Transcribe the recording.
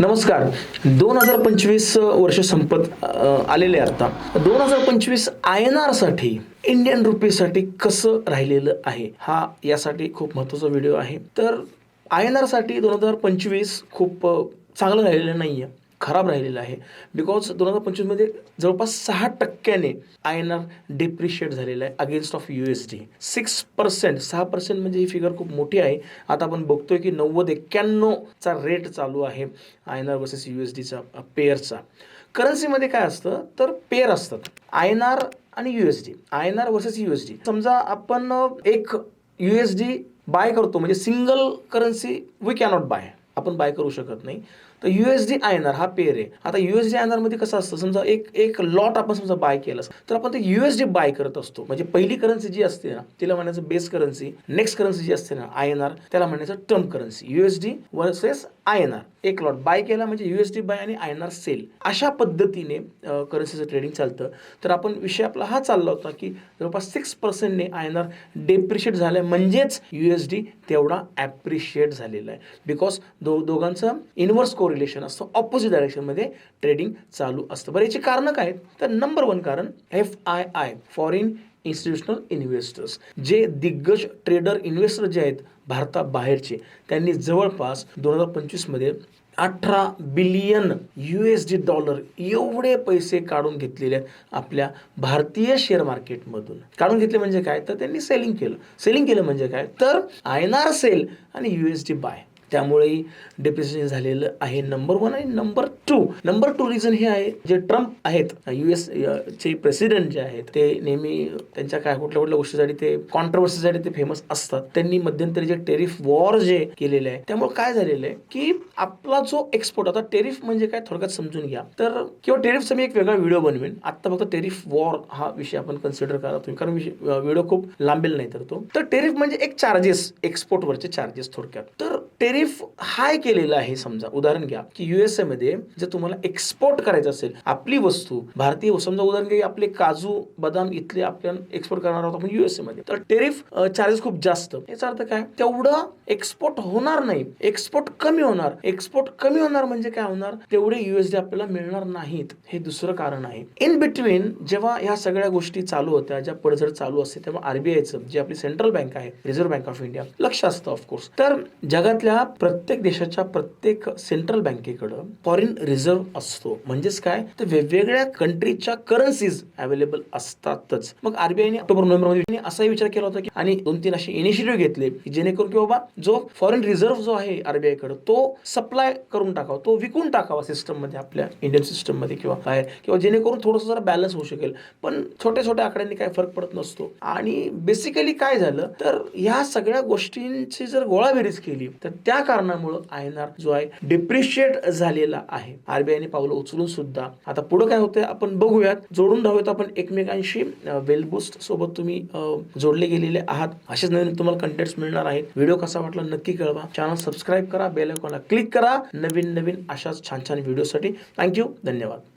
नमस्कार. दोन हजार पंचवीस वर्ष संपत आलेले आता. दोन हजार पंचवीस आय एन आरसाठी इंडियन रुपीसाठी कसं राहिलेलं आहे? हा यासाठी खूप महत्त्वाचा व्हिडिओ आहे. तर आय एन आरसाठी दोन हजार पंचवीस खूप चांगलं राहिलेलं नाही आहे खराब राहिलेलं आहे. बिकॉज दोन हजार पंचवीसमध्ये जवळपास सहा टक्क्याने आय एन आर डिप्रिशिएट झालेलं आहे against of U S D six percent सहा पर्सेंट म्हणजे ही फिगर खूप मोठी आहे. आता आपण बघतोय की नव्वद एक्क्याण्णवचा रेट चालू आहे I N R versus U S डीचा पेअरचा करन्सीमध्ये काय असतं? तर पेअर असतात. आय एन आर आणि U S D I N R versus U S D समजा आपण एक यू एस डी बाय करतो म्हणजे single currency we cannot buy आपण बाय करू शकत नाही. तर U S D I N R हा पेअर आहे. आता U S D I N आरमध्ये कसं असतं? समजा एक एक लॉट आपण समजा बाय केलं तर आपण ते यू एस डी बाय करत असतो. म्हणजे पहिली करन्सी जी असते ना तिला म्हणायचं बेस करन्सी नेक्स्ट करन्सी जी असते ना आय एन आर त्याला म्हणायचं term currency U S D versus I N R एक लॉट बाय केला म्हणजे यू एस डी बाय आणि आय एन आर सेल अशा पद्धतीने करन्सीचं ट्रेडिंग चालतं. तर आपण विषय आपला हा चालला होता की जवळपास सिक्स पर्सेंटने आय एन आर डेप्रिशिएट झालं आहे म्हणजेच यू एस डी तेवढा ॲप्रिशिएट झालेला आहे. बिकॉज दो दोघांचं इन्व्हर्स कोरिलेशन असतं. ऑपोजिट डायरेक्शनमध्ये ट्रेडिंग चालू असतं. बरं याची कारणं काय आहेत? तर नंबर वन कारण F I I foreign institutional investors जे दिग्गज ट्रेडर इन्व्हेस्टर जे आहेत भारताबाहेरचे त्यांनी जवळपास दोन हजार पंचवीसमध्ये अठरा billion U S D dollar एवढे पैसे काढून घेतलेले आहेत आपल्या भारतीय शेअर मार्केटमधून काढून घेतले म्हणजे काय? तर त्यांनी सेलिंग केलं. सेलिंग केलं म्हणजे काय? तर आय एन आर सेल आणि यू एस डी बाय त्यामुळेही डिप्रेशन झालेलं आहे नंबर वन आणि number two number two reason हे आहे जे ट्रम्प आहेत यू एस चे प्रेसिडेंट जे आहेत ते नेहमी त्यांच्या काय कुठल्या कुठल्या गोष्टीसाठी ते कॉन्ट्रवर्सीसाठी ते फेमस असतात. त्यांनी मध्यंतरी जे टेरिफ वॉर जे केलेले आहे त्यामुळे काय झालेलं आहे की आपला जो एक्सपोर्ट आता टेरिफ म्हणजे काय थोडक्यात समजून घ्या. तर किंवा टेरिफचा मी एक वेगळा व्हिडिओ बनवेन. आता फक्त टेरिफ वॉर हा विषय आपण कन्सिडर करा तुम्ही कारण व्हिडिओ खूप लांबेल नाही तर तो. तर टेरिफ म्हणजे एक चार्जेस एक्सपोर्टवरचे चार्जेस थोडक्यात. तर टेरिफ हाय केलेला आहे समजा. उदाहरण घ्या की युएसए मध्ये जर तुम्हाला एक्सपोर्ट करायचं असेल आपली वस्तू भारतीय समजा उदाहरण घ्या आपले काजू बदाम इथले आपण एक्सपोर्ट करणार आहोत आपण युएसए मध्ये. तर टेरिफ चार्जेस खूप जास्त. याचा अर्थ काय? तेवढं एक्सपोर्ट होणार नाही. एक्सपोर्ट कमी होणार. एक्सपोर्ट कमी होणार म्हणजे काय होणार? तेवढे युएसडी आपल्याला मिळणार नाहीत. हे दुसरं कारण आहे. इन बिटवीन जेव्हा ह्या सगळ्या गोष्टी चालू होत्या ज्या पडझड चालू असते तेव्हा आरबीआयचं जे आपली सेंट्रल बँक आहे रिझर्व्ह बँक ऑफ इंडिया लक्ष असतं ऑफकोर्स तर जगातल्या प्रत्येक देशाच्या प्रत्येक सेंट्रल बँकेकडं फॉरेन रिझर्व्ह असतो. म्हणजेच काय? तर वेगवेगळ्या कंट्रीच्या करन्सीज अवेलेबल असतातच. मग आरबीआयने ऑक्टोबर नोव्हेंबरमध्ये असाही विचार केला होता की आणि दोन तीन असे इनिशिएटिव्ह घेतले की जेणेकरून की बाबा जो फॉरेन रिझर्व्ह जो आहे आरबीआयकडे तो सप्लाय करून टाकावा तो विकून टाकावा सिस्टममध्ये आपल्या इंडियन सिस्टममध्ये किंवा काय? किंवा जेणेकरून थोडंसं जरा बॅलन्स होऊ शकेल. पण छोट्या छोट्या आकड्यांनी काय फरक पडत नसतो. आणि बेसिकली काय झालं? तर ह्या सगळ्या गोष्टींची जर गोळाबेरीज केली तर त्या कारणामुळं आय एन आर जो आहे. डिप्रिशिएट झालेला आहे आरबीआयने पावलं उचलून सुद्धा आता पुढे काय होतंय आपण बघूयात. जोडून राहूयात आपण एकमेकांशी. वेलबुस्ट सोबत तुम्ही जोडले गेलेले आहात. असेच नवीन तुम्हाला कंटेंट्स मिळणार आहेत. व्हिडिओ कसा वाटला नक्की कळवा. चॅनल सबस्क्राईब करा बेल आयकॉनला क्लिक करा. नवीन नवीन अशाच छान छान व्हिडिओसाठी थँक्यू धन्यवाद.